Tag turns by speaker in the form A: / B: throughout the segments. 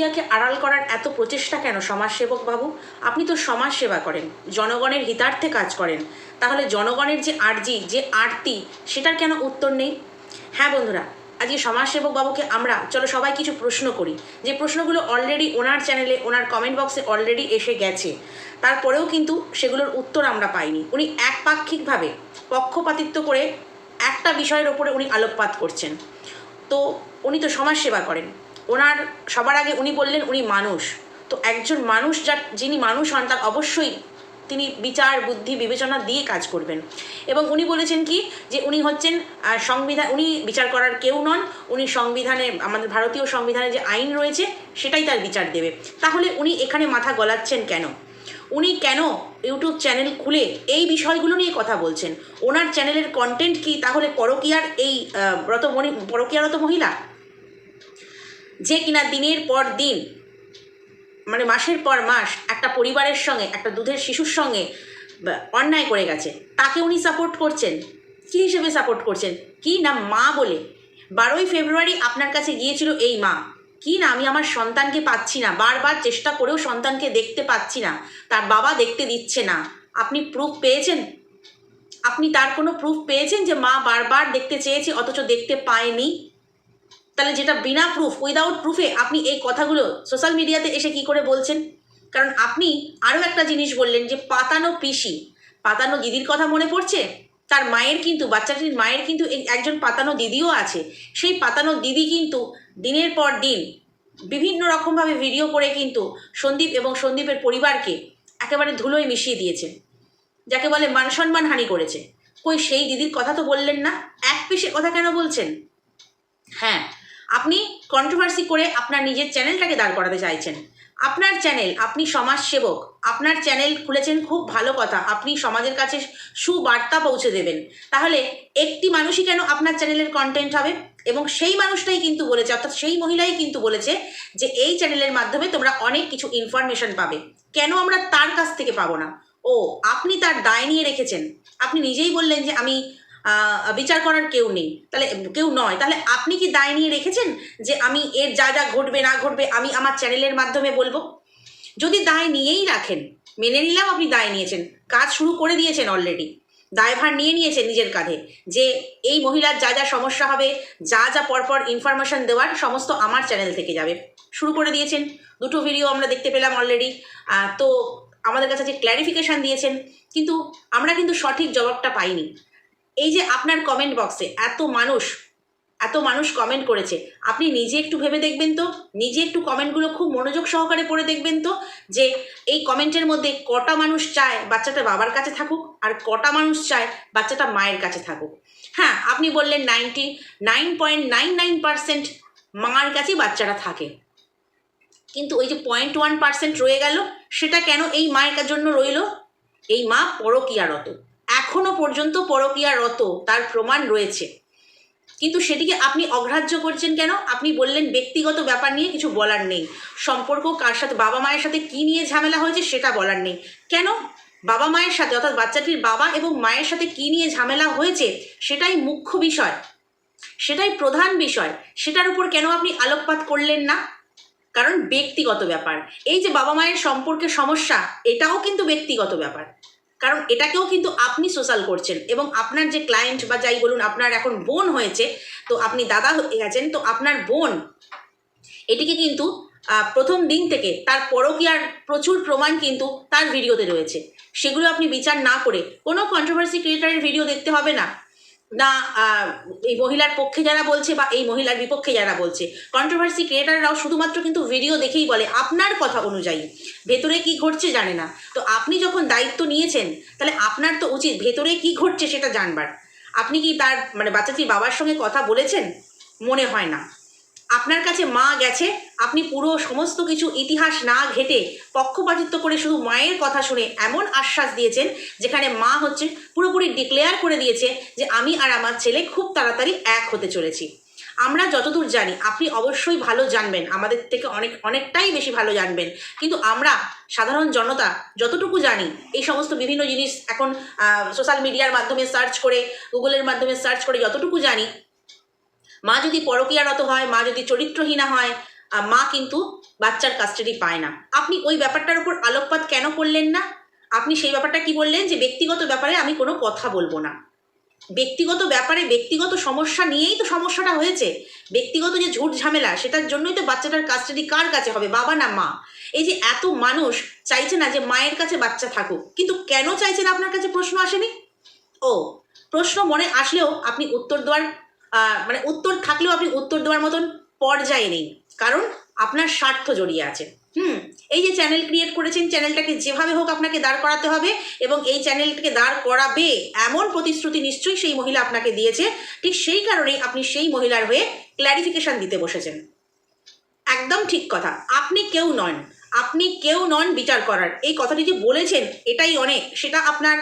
A: পরকীয়াকে আড়াল করার এত প্রচেষ্টা কেন সমাজসেবক বাবু? আপনি তো সমাজ সেবা করেন, জনগণের হিতার্থে কাজ করেন। তাহলে জনগণের যে আর্জি, যে আরতি, সেটার কেন উত্তর নেই? হ্যাঁ বন্ধুরা, আজকে সমাজসেবক বাবুকে আমরা, চলো সবাই কিছু প্রশ্ন করি। যে প্রশ্নগুলো অলরেডি ওনার চ্যানেলে ওনার কমেন্ট বক্সে অলরেডি এসে গেছে। তারপরেও কিন্তু সেগুলোর উত্তর আমরা পাইনি। উনি একপাক্ষিকভাবে পক্ষপাতিত্ব করে একটা বিষয়ের ওপরে উনি আলোকপাত করছেন। তো উনি তো সমাজসেবা করেন। ওনার সবার আগে উনি বললেন উনি মানুষ। তো একজন মানুষ যার যিনি মানুষ হন তার অবশ্যই তিনি বিচার বুদ্ধি বিবেচনা দিয়ে কাজ করবেন। এবং উনি বলেছেন কি যে উনি হচ্ছেন সংবিধান উনি বিচার করার কেউ নন উনি সংবিধানে আমাদের ভারতীয় সংবিধানে যে আইন রয়েছে সেটাই তার বিচার দেবে। তাহলে উনি এখানে মাথা গলাচ্ছেন কেন? উনি কেন ইউটিউব চ্যানেল খুলে এই বিষয়গুলো নিয়ে কথা বলছেন? ওনার চ্যানেলের কন্টেন্ট কি তাহলে পরকীয়ার এই আহ, রত মনি পরকীয়ারত মহিলা? যে কিনা দিনের পর দিন মানে মাসের পর মাস একটা পরিবারের সঙ্গে, একটা দুধের শিশুর সঙ্গে অন্যায় করে গেছে, তাকে উনি সাপোর্ট করছেন। কী হিসেবে সাপোর্ট করছেন? কি না মা বলে? বারোই ফেব্রুয়ারি আপনার কাছে গিয়েছিল এই মা। কি না আমি আমার সন্তানকে পাচ্ছি না? বারবার চেষ্টা করেও সন্তানকে দেখতে পাচ্ছি না। তার বাবা দেখতে দিচ্ছে না। আপনি প্রুফ পেয়েছেন? আপনি তার কোনো প্রুফ পেয়েছেন যে মা বারবার দেখতে চেয়েছে, অথচ দেখতে পায়নি? তাহলে যেটা বিনা প্রুফ উইদাউট প্রুফে আপনি এই কথাগুলো সোশ্যাল মিডিয়াতে এসে কি করে বলছেন? কারণ আপনি আরও একটা জিনিস বললেন যে পাতানো পিসি, পাতানো দিদির কথা মনে পড়ছে? তার মায়ের কিন্তু, বাচ্চাটির মায়ের কিন্তু একজন পাতানো দিদিও আছে। সেই পাতানো দিদি কিন্তু দিনের পর দিন বিভিন্ন রকমভাবে ভিডিও করে কিন্তু সন্দীপ এবং সন্দীপের পরিবারকে একেবারে ধুলোয় মিশিয়ে দিয়েছে। যাকে বলে মান সম্মান হানি করেছে। কই সেই দিদির কথা তো বললেন না? এক পিসের কথা কেন বলছেন? হ্যাঁ আপনি কন্ট্রোভার্সি করে আপনার নিজের চ্যানেলটাকে দাঁড় করাতে চাইছেন। আপনার চ্যানেল আপনি সমাজ সেবক আপনার চ্যানেল খুলেছেন খুব ভালো কথা, আপনি সমাজের কাছে সুবার্তা পৌঁছে দেবেন। তাহলে একটি মানুষই কেন আপনার চ্যানেলের কন্টেন্ট হবে? এবং সেই মানুষটাই কিন্তু বলেছে, অর্থাৎ সেই মহিলাই কিন্তু বলেছে যে এই চ্যানেলের মাধ্যমে তোমরা অনেক কিছু ইনফরমেশন পাবে। কেন আমরা তার কাছ থেকে পাবো না? ও, আপনি তার দায় নিয়ে রেখেছেন। আপনি নিজেই বললেন যে আমি বিচার করার কেউ নেই। তাহলে কেউ নয়। তাহলে আপনি কি দায় নিয়ে রেখেছেন যে আমি এর যা যা ঘটবে, না ঘটবে, আমি আমার চ্যানেলের মাধ্যমে বলব? যদি দায় নিয়েই রাখেন, মেনে নিলাম আপনি দায় নিয়েছেন, কাজ শুরু করে দিয়েছেন অলরেডি দায়ভার নিয়ে নিয়েছেন নিজের কাঁধে যে এই মহিলার যা যা সমস্যা হবে, যা যা পরপর ইনফরমেশন দেওয়ার সমস্ত আমার চ্যানেল থেকে যাবে। শুরু করে দিয়েছেন। দুটো ভিডিও আমরা দেখতে পেলাম অলরেডি তো আমাদের কাছে যে ক্ল্যারিফিকেশান দিয়েছেন, কিন্তু আমরা কিন্তু সঠিক জবাবটা পাইনি। এই যে আপনার কমেন্ট বক্সে এত মানুষ এত মানুষ কমেন্ট করেছে, আপনি নিজে একটু ভেবে দেখবেন তো? নিজে একটু কমেন্টগুলো খুব মনোযোগ সহকারে পড়ে দেখবেন তো? যে এই কমেন্টের মধ্যে কটা মানুষ চায় বাচ্চাটা বাবার কাছে থাকুক, আর কটা মানুষ চায় বাচ্চাটা মায়ের কাছে থাকুক। হ্যাঁ আপনি বললেন ninety nine point nine nine percent মার কাছেই বাচ্চাটা থাকে। কিন্তু ওই যে পয়েন্ট ওয়ান পার্সেন্ট রয়ে গেল, সেটা কেন এই মায়ের জন্য রইল? এই মা পরকীয়ারত। এখনও পর্যন্ত পরকীয়ারত তার প্রমাণ রয়েছে। কিন্তু সেটিকে আপনি অগ্রাহ্য করছেন কেন? আপনি বললেন ব্যক্তিগত ব্যাপার নিয়ে কিছু বলার নেই। সম্পর্ক কার সাথে, বাবা মায়ের সাথে কি নিয়ে ঝামেলা হয়েছে সেটা বলার নেই। কেন? বাবা মায়ের সাথে, অর্থাৎ বাচ্চাটির বাবা এবং মায়ের সাথে কি নিয়ে ঝামেলা হয়েছে সেটাই মুখ্য বিষয়। সেটাই প্রধান বিষয়। সেটার উপর কেন আপনি আলোকপাত করলেন না? কারণ ব্যক্তিগত ব্যাপার। এই যে বাবা মায়ের সম্পর্কে সমস্যা, এটাও কিন্তু ব্যক্তিগত ব্যাপার। কারণ এটাকেও কিন্তু আপনি সোশ্যাল করছেন এবং আপনার যে ক্লায়েন্ট বা যাই বলুন আপনার এখন বোন হয়েছে, তো আপনি দাদা হয়ে গেছেন, তো আপনার বোন, এটিকে কিন্তু প্রথম দিন থেকে তার পরকীয়ার প্রচুর প্রমাণ কিন্তু তার ভিডিওতে রয়েছে। সেগুলো আপনি বিচার না করে কোনো কন্ট্রোভার্সি ক্রিয়েটারের ভিডিও দেখতে হবে না। না এই মহিলার পক্ষে যারা বলছে বা এই মহিলার বিপক্ষে যারা বলছে কন্ট্রোভার্সি ক্রিয়েটাররাও শুধুমাত্র কিন্তু ভিডিও দেখেই বলে আপনার কথা অনুযায়ী। ভেতরে কি ঘটছে জানে না। তো আপনি যখন দায়িত্ব নিয়েছেন, তাহলে আপনার তো উচিত ভেতরে কি ঘটছে সেটা জানবার। আপনি কি তার মানে বাচ্চাটির বাবার সঙ্গে কথা বলেছেন? মনে হয় না। আপনার কাছে মা গেছে, আপনি পুরো সমস্ত কিছু ইতিহাস না ঘেটে পক্ষপাতিত্ব করে শুধু মায়ের কথা শুনে এমন আশ্বাস দিয়েছেন, যেখানে মা হচ্ছে পুরোপুরি ডিক্লেয়ার করে দিয়েছে যে আমি আর আমার ছেলে খুব তাড়াতাড়ি এক হতে চলেছি। আমরা যতদূর জানি, আপনি অবশ্যই ভালো জানবেন, আমাদের থেকে অনেক, অনেকটাই বেশি ভালো জানবেন। কিন্তু আমরা, সাধারণ জনতা, যতটুকু জানি, এই সমস্ত বিভিন্ন জিনিস এখন সোশ্যাল মিডিয়ার মাধ্যমে সার্চ করে গুগলের মাধ্যমে সার্চ করে যতটুকু জানি মা যদি পরকীয়ারত হয়, মা যদি চরিত্রহীনা হয় মা কিন্তু বাচ্চার কাস্টাডি পায় না। আপনি ওই ব্যাপারটার উপর আলোকপাত কেন করলেন না? আপনি সেই ব্যাপারটা কি বললেন যে ব্যক্তিগত ব্যাপারে আমি কোনো কথা বলব না। ব্যক্তিগত ব্যাপারে ব্যক্তিগত সমস্যা নিয়েই তো সমস্যাটা হয়েছে। ব্যক্তিগত যে ঝুট ঝামেলা, সেটার জন্যই তো বাচ্চাটার কাস্টাডি কার কাছে হবে? বাবা না মা? এই যে এত মানুষ চাইছে না যে মায়ের কাছে বাচ্চা থাকুক, কিন্তু কেন চাইছেন আপনার কাছে প্রশ্ন আসেনি? ও, প্রশ্ন মনে আসলেও আপনি উত্তর দেওয়ার মানে উত্তর থাকলেও আপনি উত্তর দেওয়ার মতন পর্যায়ে নেই। কারণ আপনার স্বার্থ জড়িয়ে আছে। হুম? এই যে চ্যানেল ক্রিয়েট করেছেন চ্যানেলটাকে যেভাবে হোক আপনাকে দাঁড় করাতে হবে এবং এই চ্যানেলটাকে দাঁড় করাবে এমন প্রতিশ্রুতি নিশ্চয়ই সেই মহিলা আপনাকে দিয়েছে। ঠিক সেই কারণেই আপনি সেই মহিলার হয়ে ক্ল্যারিফিকেশন দিতে বসেছেন। একদম ঠিক কথা। আপনি কেউ নন। আপনি কেউ নন বিচার করার। এই কথাটি যে বলেছেন, এটাই অনেক। সেটা আপনার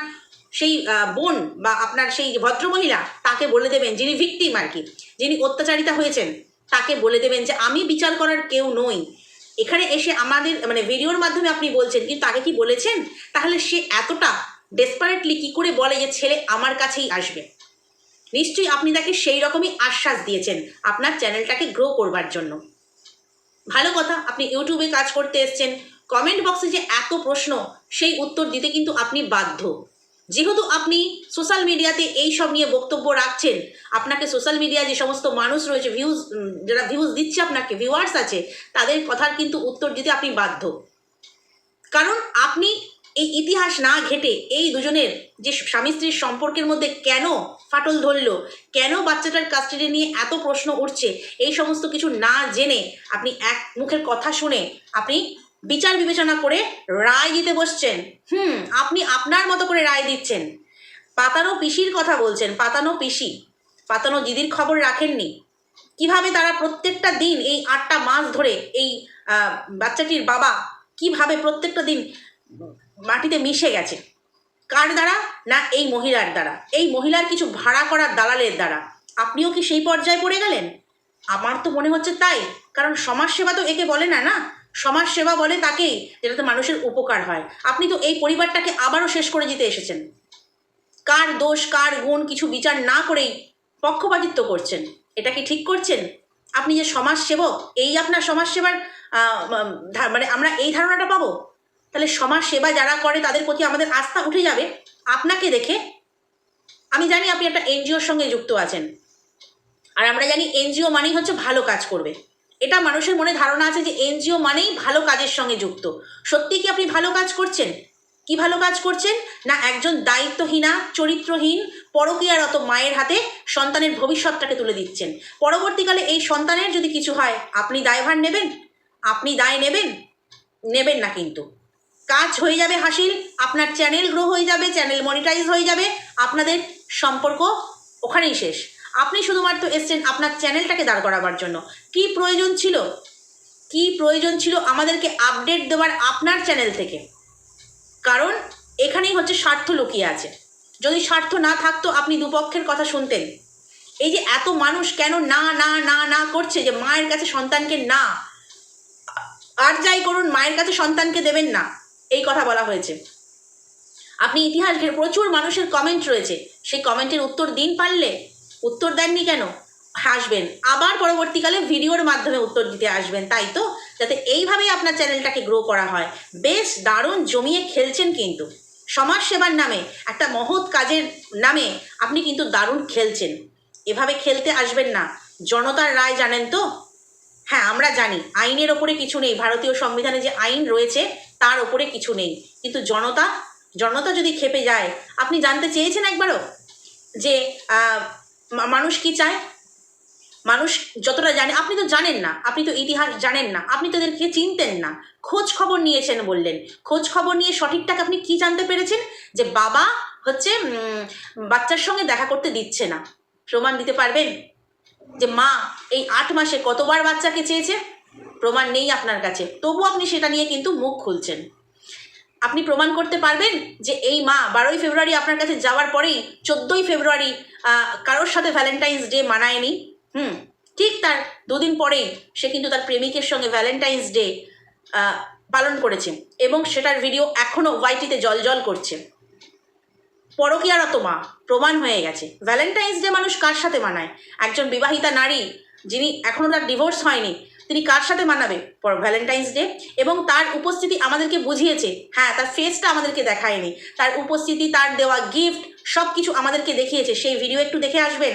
A: সেই বোন বা আপনার সেই ভদ্রমহিলা তাকে বলে দেবেন, যিনি ভিকটিম আর কি, যিনি অত্যাচারিতা হয়েছেন, তাকে বলে দেবেন যে, আমি বিচার করার কেউ নই। এখানে এসে আমাদের মানে ভিডিওর মাধ্যমে আপনি বলছেন, কিন্তু তাকে কি বলেছেন? তাহলে সে এতটা ডেসপারেটলি কি করে বলে যে, ছেলে আমার কাছেই আসবে? নিশ্চয়ই আপনি তাকে সেই রকমই আশ্বাস দিয়েছেন আপনার চ্যানেলটাকে গ্রো করবার জন্য। ভালো কথা, আপনি ইউটিউবে কাজ করতে এসছেন কমেন্ট বক্সে যে এত প্রশ্ন, সেই উত্তর দিতে কিন্তু আপনি বাধ্য। যেহেতু আপনি সোশ্যাল মিডিয়াতে এই সব নিয়ে বক্তব্য রাখছেন, আপনাকে সোশ্যাল মিডিয়া যে সমস্ত মানুষ রয়েছে ভিউজ যারা ভিউজ দিচ্ছে আপনাকে ভিউয়ার্স আছে, তাদের কথার কিন্তু উত্তর দিতে আপনি বাধ্য। কারণ আপনি এই ইতিহাস না ঘেটে এই দুজনের যে স্বামী স্ত্রীর সম্পর্কের মধ্যে কেন ফাটল ধরলো, কেন বাচ্চাটার কাস্টাডি নিয়ে এত প্রশ্ন উঠছে, এই সমস্ত কিছু না জেনে আপনি এক মুখের কথা শুনে আপনি বিচার বিবেচনা করে রায় দিতে বসছেন। হুম, আপনি আপনার মতো করে রায় দিচ্ছেন। পাতানো পিসির কথা বলছেন, পাতানো পিসি। পাতানো দিদির খবর রাখেননি। কীভাবে তারা প্রত্যেকটা দিন এই আটটা মাস ধরে এই বাচ্চাটির বাবা কীভাবে প্রত্যেকটা দিন মাটিতে মিশে গেছে? কার দ্বারা না এই মহিলার দ্বারা? এই মহিলার কিছু ভাড়া করা দালালের দ্বারা। আপনিও কি সেই পর্যায়ে পড়ে গেলেন? আমার তো মনে হচ্ছে তাই, কারণ সমাজসেবা তো একে বলে না না? সমাজসেবা বলে তাকেই যেটাতে মানুষের উপকার হয়। আপনি তো এই পরিবারটাকে আবারও শেষ করে দিতে এসেছেন। কার দোষ, কার গুণ কিছু বিচার না করেই পক্ষপাতিত্ব করছেন। এটা কি ঠিক করছেন? আপনি যে সমাজসেবক, এই আপনার সমাজসেবার মানে আমরা এই ধারণাটা পাবো? তাহলে সমাজ সেবা যারা করে তাদের প্রতি আমাদের আস্থা উঠে যাবে? আপনাকে দেখে, আমি জানি আপনি একটা এনজিওর সঙ্গে যুক্ত আছেন। আর আমরা জানি এনজিও মানেই হচ্ছে ভালো কাজ করবে। এটা মানুষের মনে ধারণা আছে যে এনজিও মানেই ভালো কাজের সঙ্গে যুক্ত। সত্যি কি আপনি ভালো কাজ করছেন? কি ভালো কাজ করছেন? না একজন দায়িত্বহীনা, চরিত্রহীন, পরকীয়ারত মায়ের হাতে সন্তানের ভবিষ্যৎটাকে তুলে দিচ্ছেন। পরবর্তীকালে এই সন্তানের যদি কিছু হয়, আপনি দায়ভার নেবেন? আপনি দায় নেবেন? নেবেন না কিন্তু। কাজ হয়ে যাবে হাসিল, আপনার চ্যানেল গ্রো হয়ে যাবে, চ্যানেল মনিটাইজ হয়ে যাবে, আপনাদের সম্পর্ক ওখানেই শেষ। আপনি শুধুমাত্র এসছেন আপনার চ্যানেলটাকে দাঁড় করাবার জন্য। কি প্রয়োজন ছিল? কি প্রয়োজন ছিল আমাদেরকে আপডেট দেওয়ার আপনার চ্যানেল থেকে? কারণ এখানেই হচ্ছে স্বার্থ লুকিয়ে আছে। যদি স্বার্থ না থাকতো আপনি দুপক্ষের কথা শুনতেন। এই যে এত মানুষ কেন না না না না করছে যে মায়ের কাছে সন্তানকে না, আর যাই করুন, মায়ের কাছে সন্তানকে দেবেন না, এই কথা বলা হয়েছে। আপনি ইতিহাস প্রচুর মানুষের কমেন্ট রয়েছে। সেই কমেন্টের উত্তর দিন পারলে উত্তর দেননি কেন? হাসবেন। আবার পরবর্তীকালে ভিডিওর মাধ্যমে উত্তর দিতে আসবেন, তাই তো? যাতে এইভাবেই আপনার চ্যানেলটাকে গ্রো করা হয়। বেশ দারুণ জমিয়ে খেলছেন কিন্তু। সমাজ সেবার নামে, একটা মহৎ কাজের নামে আপনি কিন্তু দারুণ খেলছেন। এভাবে খেলতে আসবেন না। জনতার রায় জানেন তো? হ্যাঁ আমরা জানি। আইনের ওপরে কিছু নেই। ভারতীয় সংবিধানে যে আইন রয়েছে, তার ওপরে কিছু নেই। কিন্তু জনতা জনতা যদি খেপে যায়, আপনি জানতে চেয়েছেন একবারও? যে মানুষ কি চায়? মানুষ যতটা জানে, আপনি তো জানেন না, আপনি তো ইতিহাস জানেন না, আপনি তো এদেরকে চিনতেন না। খোঁজ খবর নিয়েছেন বললেন। খোঁজ খবর নিয়ে সঠিকটাকে আপনি কি জানতে পেরেছেন? যে বাবা হচ্ছে বাচ্চার সঙ্গে দেখা করতে দিচ্ছে না। প্রমাণ দিতে পারবেন? যে মা এই আট মাসে কতবার বাচ্চাকে চেয়েছে? প্রমাণ নেই আপনার কাছে। তবু আপনি সেটা নিয়ে কিন্তু মুখ খুলছেন। আপনি প্রমাণ করতে পারবেন যে এই মা বারোই ফেব্রুয়ারি আপনার কাছে যাওয়ার পরেই চোদ্দোই ফেব্রুয়ারি কারোর সাথে ভ্যালেন্টাইন্স ডে মানায়নি, হুম, ঠিক তার দুদিন পরেই সে কিন্তু তার প্রেমিকের সঙ্গে ভ্যালেন্টাইন্স ডে পালন করেছে এবং সেটার ভিডিও এখনও ওয়াইটিতে জল জল করছে। পরকীয়ারত মা প্রমাণ হয়ে গেছে। ভ্যালেন্টাইন্স ডে মানুষ কার সাথে মানায়? একজন বিবাহিতা নারী যিনি এখনও তার ডিভোর্স হয়নি তিনি কার সাথে মানাবে? ভ্যালেন্টাইন্স ডে এবং তার উপস্থিতি আমাদেরকে বুঝিয়েছে। হ্যাঁ তার ফেসটা আমাদেরকে দেখায়নি। তার উপস্থিতি, তার দেওয়া গিফট সব কিছু আমাদেরকে দেখিয়েছে। সেই ভিডিও একটু দেখে আসবেন?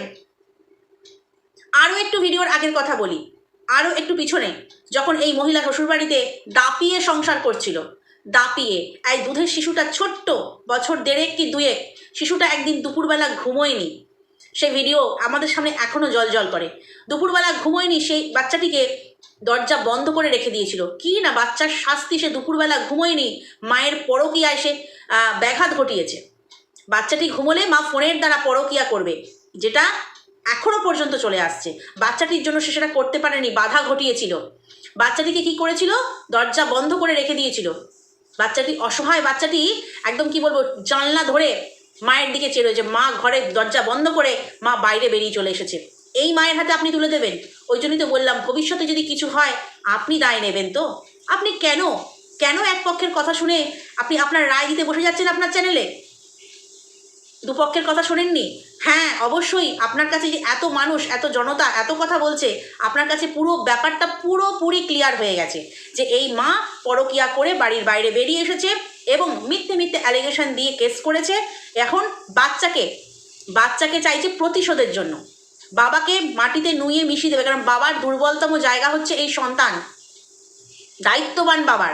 A: আরও একটু ভিডিওর আগের কথা বলি। আরও একটু পিছনে। যখন এই মহিলা শ্বশুরবাড়িতে দাপিয়ে সংসার করছিল, দাপিয়ে, এই দুধের শিশুটা ছোট্ট, বছর দেড়েক কি দুয়েক, শিশুটা একদিন দুপুরবেলা ঘুমোয়নি। সে ভিডিও আমাদের সামনে এখনও জল জল করে। দুপুরবেলা ঘুমোয়নি, সেই বাচ্চাটিকে দরজা বন্ধ করে রেখে দিয়েছিল। কি না বাচ্চার শাস্তি সে দুপুরবেলা ঘুমোয়নি মায়ের পরকিয়া এসে আহ, ব্যাঘাত ঘটিয়েছে। বাচ্চাটি ঘুমোলে মা ফোনের দ্বারা পরকিয়া করবে যেটা এখনও পর্যন্ত চলে আসছে। বাচ্চাটির জন্য সে সেটা করতে পারেনি বাধা ঘটিয়েছিল। বাচ্চাটিকে কি করেছিল? দরজা বন্ধ করে রেখে দিয়েছিল। বাচ্চাটি অসহায় বাচ্চাটি একদম কি বলব জানলা ধরে মায়ের দিকে চেয়ে রয়েছে। মা ঘরে দরজা বন্ধ করে মা বাইরে বেরিয়ে চলে এসেছে। এই মায়ের হাতে আপনি তুলে দেবেন। ওই জন্যই তো বললাম, ভবিষ্যতে যদি কিছু হয়, আপনি দায় নেবেন তো। আপনি কেন? কেন এক পক্ষের কথা শুনে আপনি আপনার রায় দিতে বসে যাচ্ছেন আপনার চ্যানেলে? দুপক্ষের কথা শোনেননি? হ্যাঁ অবশ্যই। আপনার কাছে যে এত মানুষ, এত জনতা, এত কথা বলছে, আপনার কাছে পুরো ব্যাপারটা পুরোপুরি ক্লিয়ার হয়ে গেছে যে এই মা পরকিয়া করে বাড়ির বাইরে বেরিয়ে এসেছে এবং মিথ্যে মিথ্যে অ্যালিগেশন দিয়ে কেস করেছে। এখন বাচ্চাকে বাচ্চাকে চাইছে প্রতিশোধের জন্য। বাবাকে মাটিতে নুয়ে মিশিয়ে দেবে, কারণ বাবার দুর্বলতম জায়গা হচ্ছে এই সন্তান। দায়িত্ববান বাবার।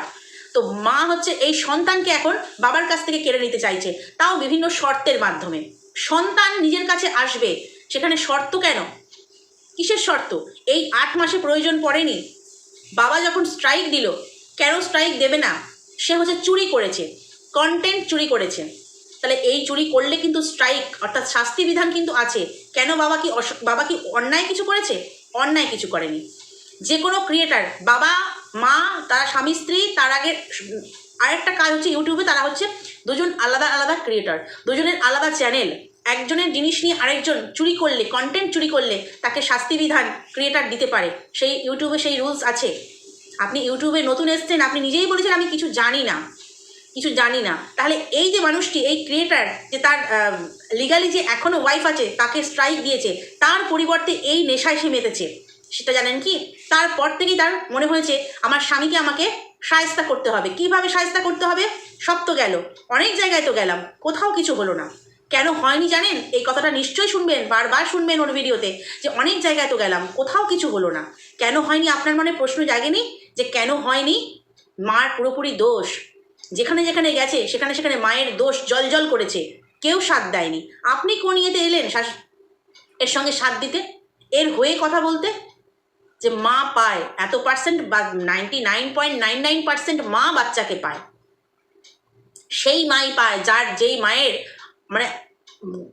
A: তো মা হচ্ছে এই সন্তানকে এখন বাবার কাছ থেকে কেড়ে নিতে চাইছে, তাও বিভিন্ন শর্তের মাধ্যমে। সন্তান নিজের কাছে আসবে, সেখানে শর্ত কেন? কিসের শর্ত? এই আট মাসে প্রয়োজন পড়েনি। বাবা যখন স্ট্রাইক দিল, কেন স্ট্রাইক দেবে না? সে হচ্ছে চুরি করেছে কন্টেন্ট চুরি করেছে। তাহলে এই চুরি করলে কিন্তু স্ট্রাইক অর্থাৎ শাস্তি বিধান কিন্তু আছে। কেন বাবা কি বাবা কি অন্যায় কিছু করেছে? অন্যায় কিছু করেনি। যে কোনো ক্রিয়েটার বাবা, মা, তারা স্বামী, স্ত্রী, তার আগে আরেকটা কাজ হচ্ছে ইউটিউবে তারা হচ্ছে দুজন আলাদা আলাদা ক্রিয়েটার দুজনের আলাদা চ্যানেল একজনের জিনিস নিয়ে আরেকজন চুরি করলে কন্টেন্ট চুরি করলে তাকে শাস্তি বিধান ক্রিয়েটার দিতে পারে। সেই ইউটিউবে সেই রুলস আছে। আপনি ইউটিউবে নতুন এসছেন, আপনি নিজেই বলেছেন, আমি কিছু জানি না। কিছু জানি না। তাহলে এই যে মানুষটি, এই ক্রিয়েটার যে তার লিগালি যে এখনও ওয়াইফ আছে, তাকে স্ট্রাইক দিয়েছে, তার পরিবর্তে এই নেশায় সে মেতেছে। সেটা জানেন কি? তারপর থেকেই তার মনে হয়েছে, আমার স্বামীকে আমাকে সায়স্তা করতে হবে। কীভাবে সায়স্তা করতে হবে? সব তো গেল। অনেক জায়গায় তো গেলাম। কোথাও কিছু হলো না। কেন হয়নি জানেন? এই কথাটা নিশ্চয়ই শুনবেন, বারবার শুনবেন ওর ভিডিওতে, যে অনেক জায়গায় তো গেলাম, কোথাও কিছু হলো না। কেন হয়নি? আপনার মনে প্রশ্ন জাগেনি যে কেন হয়নি? মার পুরোপুরি দোষ। যেখানে যেখানে গেছে, সেখানে সেখানে মায়ের দোষ জল জল করেছে, কেউ সাথ দেয়নি। আপনি কোন ইয়েতে এলেন শাস- এর সঙ্গে সাথ দিতে? এর হয়ে কথা বলতে? যে মা পায়, এত পার্সেন্ট বা ninety nine point nine nine percent মা বাচ্চাকে পায়। সেই মাই পায়, যার যেই মায়ের মানে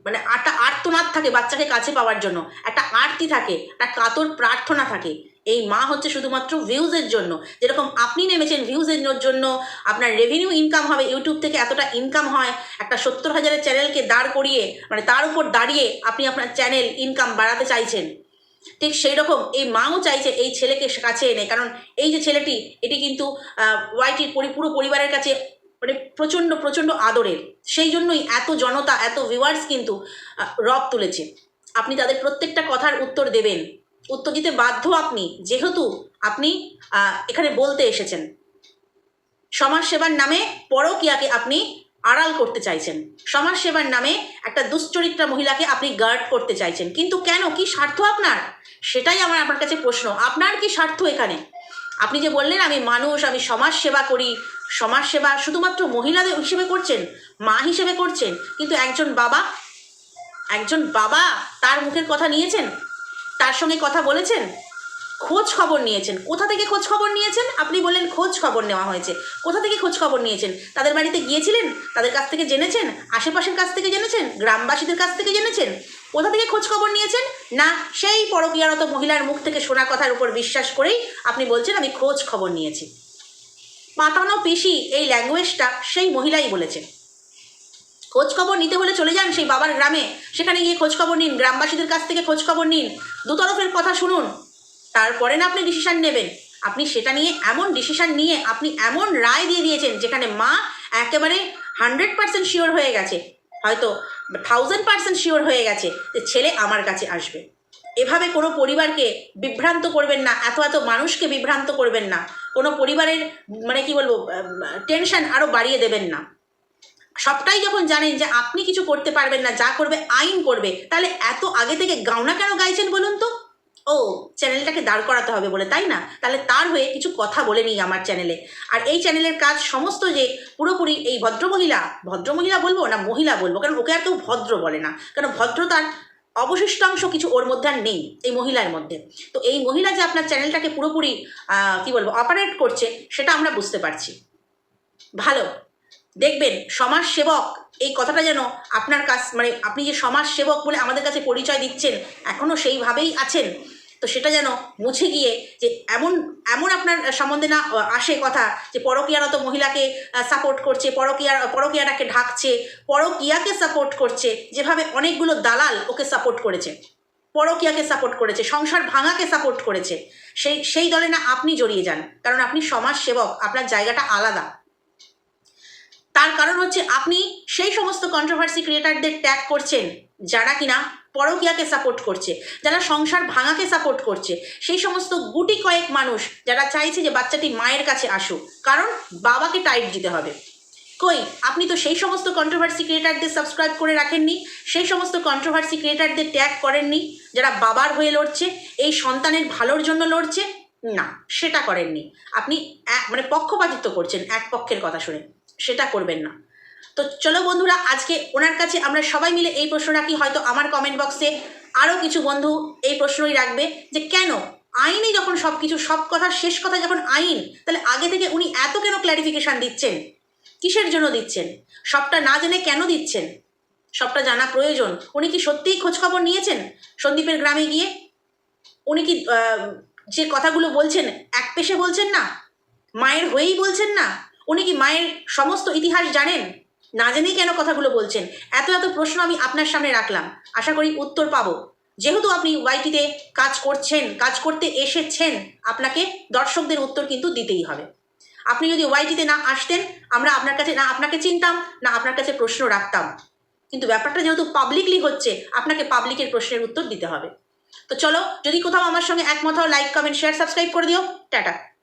A: মানে একটা আর্তনাদ থাকে বাচ্চাকে কাছে পাওয়ার জন্য। একটা আরতি থাকে, একটা কাতর প্রার্থনা থাকে। এই মা হচ্ছে শুধুমাত্র ভিউজের জন্য। যেরকম আপনি নেমেছেন ভিউজের জন্য, আপনার রেভিনিউ ইনকাম হবে ইউটিউব থেকে এতটা ইনকাম হয়, একটা সত্তর হাজারের চ্যানেলকে দাঁড় করিয়ে মানে তার উপর দাঁড়িয়ে আপনি আপনার চ্যানেল ইনকাম বাড়াতে চাইছেন। ঠিক সেই রকম এই মাও চাইছে এই ছেলেকে কাছে এনে, কারণ এই যে ছেলেটি, এটি কিন্তু ওয়াইটির পরি, পুরো পরিবারের কাছে মানে প্রচণ্ড প্রচণ্ড আদরের। সেই জন্যই এত জনতা, এত ভিউয়ার্স কিন্তু রব তুলেছে। আপনি তাদের প্রত্যেকটা কথার উত্তর দেবেন। উত্তর দিতে বাধ্য আপনি, যেহেতু আপনি এখানে বলতে এসেছেন। সমাজসেবার নামে পরকিয়াকে আপনি আড়াল করতে চাইছেন। সমাজসেবার নামে একটা দুশ্চরিত্রা মহিলাকে আপনি গার্ড করতে চাইছেন। কিন্তু কেন? কি স্বার্থ আপনার? সেটাই আমার আপনার কাছে প্রশ্ন। আপনার কি স্বার্থ এখানে? আপনি যে বললেন, আমি মানুষ, আমি সমাজ সেবা করি, সমাজ সেবা শুধুমাত্র মহিলাদের হিসেবে করছেন, মা হিসেবে করছেন, কিন্তু একজন বাবা একজন বাবা তার মুখের কথা নিয়েছেন? তার সঙ্গে কথা বলেছেন? খোঁজ খবর নিয়েছেন। কোথা থেকে খোঁজ খবর নিয়েছেন? আপনি বললেন খোঁজ খবর নেওয়া হয়েছে। কোথা থেকে খোঁজ খবর নিয়েছেন? তাদের বাড়িতে গিয়েছিলেন? তাদের কাছ থেকে জেনেছেন? আশেপাশের কাছ থেকে জেনেছেন? গ্রামবাসীদের কাছ থেকে জেনেছেন? কোথা থেকে খোঁজ খবর নিয়েছেন? না, সেই পরকীয়ারত মহিলার মুখ থেকে শোনা কথার উপর বিশ্বাস করেই আপনি বলছেন আমি খোঁজ খবর নিয়েছি। পাতানো পিসি এই ল্যাঙ্গুয়েজটা সেই মহিলাই বলেছে খোঁজ খবর নিতে হলে চলে যান সেই বাবার গ্রামে। সেখানে গিয়ে খোঁজ খবর নিন, গ্রামবাসীদের কাছ থেকে খোঁজ খবর নিন, দুতরফের কথা শুনুন। তারপরে না আপনি ডিসিশন নেবেন। আপনি সেটা নিয়ে এমন ডিসিশন নিয়ে আপনি এমন রায় দিয়ে দিয়েছেন যেখানে মা একেবারে হান্ড্রেড পার্সেন্ট শিওর হয়ে গেছে। হয়তো থাউজেন্ড পার্সেন্ট শিওর হয়ে গেছে যে ছেলে আমার কাছে আসবে। এভাবে কোনো পরিবারকে বিভ্রান্ত করবেন না, এত এত মানুষকে বিভ্রান্ত করবেন না। কোনো পরিবারের মানে কি বলব টেনশন আরও বাড়িয়ে দেবেন না। সবটাই যখন জানেন যে আপনি কিছু করতে পারবেন না, যা করবে আইন করবে, তাহলে এত আগে থেকে গাওনা কেন গাইছেন বলুন তো? ও, চ্যানেলটাকে দাঁড় করাতে হবে বলে, তাই না? তাহলে তার হয়ে কিছু কথা বলে নিই আমার চ্যানেলে। আর এই চ্যানেলের কাজ সমস্ত যে পুরোপুরি এই ভদ্রমহিলা ভদ্রমহিলা বলব না মহিলা বলব, কারণ ওকে আর কেউ ভদ্র বলে না, কারণ ভদ্রতার অবশিষ্টাংশ কিছু ওর মধ্যে আর নেই, এই মহিলার মধ্যে। তো এই মহিলা যে আপনার চ্যানেলটাকে পুরোপুরি কি বলব অপারেট করছে, সেটা আমরা বুঝতে পারছি। ভালো। দেখবেন সমাজ সেবক এই কথাটা যেন আপনার কাছ মানে আপনি যে সমাজ সেবক বলে আমাদের কাছে পরিচয় দিচ্ছেন এখনও সেইভাবেই আছেন। তো সেটা যেন মুছে গিয়ে যে এমন এমন আপনার সম্বন্ধে না আসে কথা যে পরকীয়ারত মহিলাকে সাপোর্ট করছে পরকীয়ার পরকীয়াটাকে ঢাকছে, পরকীয়াকে সাপোর্ট করছে, যেভাবে অনেকগুলো দালাল ওকে সাপোর্ট করেছে। পরকীয়াকে সাপোর্ট করেছে, সংসার ভাঙাকে সাপোর্ট করেছে। সেই সেই দলে না আপনি জড়িয়ে যান। কারণ আপনি সমাজ সেবক আপনার জায়গাটা আলাদা। তার কারণ হচ্ছে আপনি সেই সমস্ত কন্ট্রোভার্সি ক্রিয়েটারদের ট্যাগ করছেন, যারা কিনা পরকীয়াকে সাপোর্ট করছে, যারা সংসার ভাঙাকে সাপোর্ট করছে, সেই সমস্ত গুটি কয়েক মানুষ যারা চাইছে যে বাচ্চাটি মায়ের কাছে আসুক, কারণ বাবাকে টাইট দিতে হবে। কই, আপনি তো সেই সমস্ত কন্ট্রোভার্সি ক্রিয়েটারদের সাবস্ক্রাইব করে রাখেননি, সেই সমস্ত কন্ট্রোভার্সি ক্রিয়েটারদের ট্যাগ করেননি, যারা বাবার হয়ে লড়ছে, এই সন্তানের ভালোর জন্য লড়ছে? না, সেটা করেননি। আপনি মানে পক্ষপাতিত্ব করছেন এক পক্ষের কথা শুনে। সেটা করবেন না। তো চলো বন্ধুরা, আজকে ওনার কাছে আমরা সবাই মিলে এই প্রশ্ন রাখি, হয়তো আমার কমেন্ট বক্সে আরও কিছু বন্ধু এই প্রশ্নই রাখবে যে কেন আইনে যখন সব কিছু সব কথার শেষ কথা যখন আইন, তাহলে আগে থেকে উনি এত কেন ক্ল্যারিফিকেশান দিচ্ছেন? কিসের জন্য দিচ্ছেন? সবটা না জেনে কেন দিচ্ছেন? সবটা জানা প্রয়োজন। উনি কি সত্যিই খোঁজখবর নিয়েছেন সন্দীপের গ্রামে গিয়ে? উনি কি যে কথাগুলো বলছেন, এক পেশে বলছেন না? মায়ের হয়েই বলছেন না? উনি কি মায়ের সমস্ত ইতিহাস জানেন? না জেনেই কেন কথাগুলো বলছেন? এত এত প্রশ্ন আমি আপনার সামনে রাখলাম। আশা করি উত্তর পাবো। যেহেতু আপনি ওয়াইটিতে কাজ করছেন, কাজ করতে এসেছেন, আপনাকে দর্শকদের উত্তর কিন্তু দিতেই হবে। আপনি যদি ওয়াইটিতে না আসতেন, আমরা আপনার কাছে, না আপনাকে চিনতাম, না আপনার কাছে প্রশ্ন রাখতাম। কিন্তু ব্যাপারটা যেহেতু পাবলিকলি হচ্ছে, আপনাকে পাবলিকের প্রশ্নের উত্তর দিতে হবে। তো চলো, যদি কোথাও আমার সঙ্গে একমত লাইক কমেন্ট শেয়ার সাবস্ক্রাইব করে দিও। টাটা।